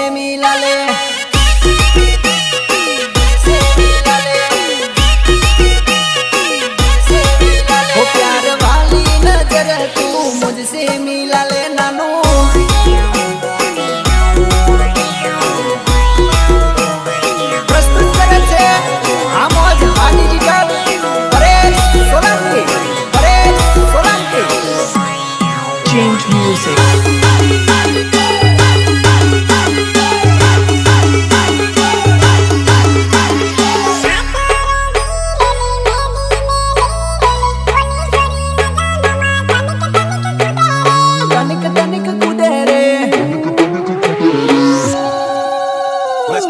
मुझसे मिला ले से मिला ले से मिला ले ओ प्यार वाली नजर तू मुझसे मिला ले नानू